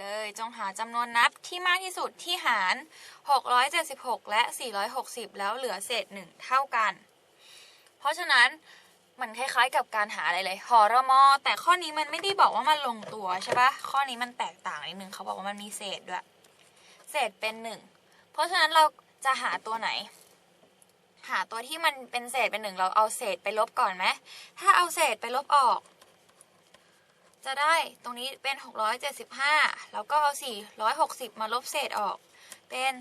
เลย จงหาจำนวนนับที่มากที่สุดที่หาร 676 และ 460 แล้วเหลือเศษ 1 เท่ากัน เพราะฉะนั้นมันคล้ายๆกับการหาอะไรเลยหอรมอ แต่ข้อนี้มันไม่ได้บอกว่ามันลงตัวใช่ปะข้อนี้มันแตกต่างนิดนึงเขาบอกว่ามันมีเศษด้วย เศษเป็นหนึ่งเพราะฉะนั้นเราจะหาตัวไหน หาตัวที่มันเป็นเศษเป็นหนึ่งเราเอาเศษไปลบก่อนไหมถ้าเอาเศษไปลบออก จะได้ตรงนี้เป็น 675 แล้วก็เอา 460 มาลบเศษออก เป็น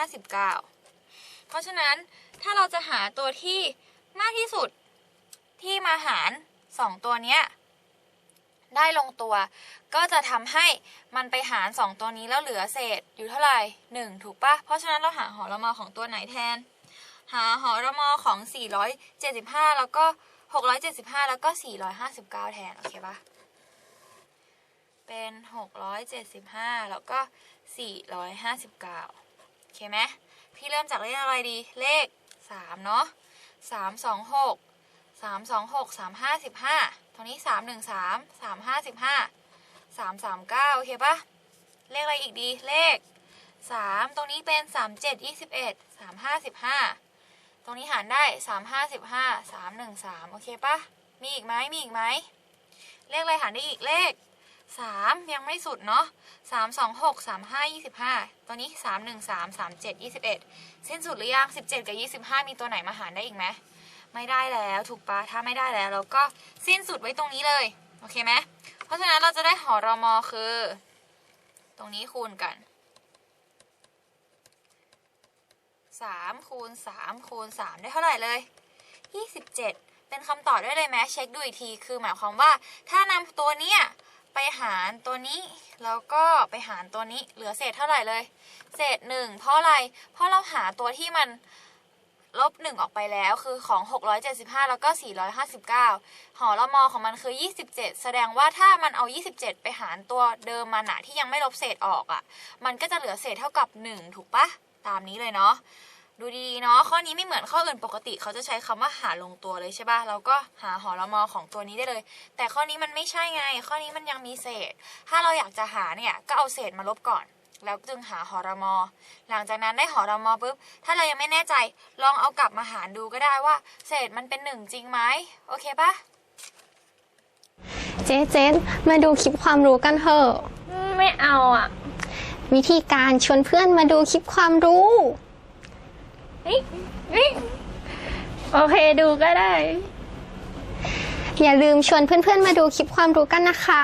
459 เพราะฉะนั้นถ้าเราจะหาตัวที่มากที่สุดที่มาหาร 2 ตัวเนี้ยได้ลงตัว ก็จะทำให้มันไปหาร 2 ตัวนี้แล้วเหลือเศษอยู่เท่าไหร่ 1 ถูกปะเพราะฉะนั้นเราหาหอรมอของตัวไหนแทน หาหอรมอของ 475 แล้วก็ 675 แล้วก็ 459 แทน โอเคปะเป็น 675 แล้วก็ 459 โอเคไหมพี่เริ่มจากเลขอะไรดี เลข 3 เนาะ326 326 355ตรงนี้ 313 355 339 โอเคปะเลขอะไรอีกดี เลข 3 ตรงนี้เป็น 37 21 355ต รงนี้หารได้355 313โอเคปะมีอีกไหมมีอีกไหมเลขอะไรหารได้อีกเลข3ยังไม่สุดเนาะ3 2 6 3 5 25ตัวนี้3 1 3 3 7 21สิ้นสุดหรือยัง17กับ25มีตัวไหนมาหารได้อีกไหมไม่ได้แล้วถูกปะถ้าไม่ได้แล้วเราก็สิ้นสุดไว้ตรงนี้เลยโอเคไหมเพราะฉะนั้นเราจะได้หอรอมอคือ ตรงนี้คูณกัน 3คูณ3คูณ3ได้เท่าไหร่เลย 27 เป็นคำตอบได้เลยไหมเช็คดูอีกที คือหมายความว่า ถ้านำตัวเนี้ยไปหารตัวนี้แล้วก็ไปหารตัวนี้เหลือเศษเท่าไหร่เลย เศษหนึ่งเพราะอะไร เพราะเราหาตัวที่มันลบหนึ่งออกไปแล้วคือของ 675 แล้วก็ 459 หอละมอของมันคือ 27 แสดงว่าถ้ามันเอา 27 ไปหารตัวเดิมมันอะที่ยังไม่ลบเศษออกอะมันก็จะเหลือเศษเท่ากับ 1 ถูกปะ ตามนี้เลยเนาะดูดีๆเนาะข้อนี้ไม่เหมือนข้ออื่นปกติเขาจะใช้คำว่าหาลงตัวเลยใช่ปะเราก็หาหอละมอของตัวนี้ได้เลย แต่ข้อนี้มันไม่ใช่ไง ข้อนี้มันยังมีเศษ ถ้าเราอยากจะหาเนี่ยก็เอาเศษมาลบก่อน แล้วจึงหาหอรมอ หลังจากนั้นได้หอรมอปุ๊บถ้าเรายังไม่แน่ใจลองเอากลับมาหารดูก็ได้ว่า เศษมันเป็นหนึ่งจริงไหมโอเคปะเจ๊เจ๊มาดูคลิปความรู้กันเถอะไม่เอาอะ วิธีการชวนเพื่อนมาดูคลิปความรู้เฮ้ยเฮ้ยโอเคดูก็ได้ อย่าลืมชวนเพื่อนๆมาดูคลิปความรู้กันนะคะ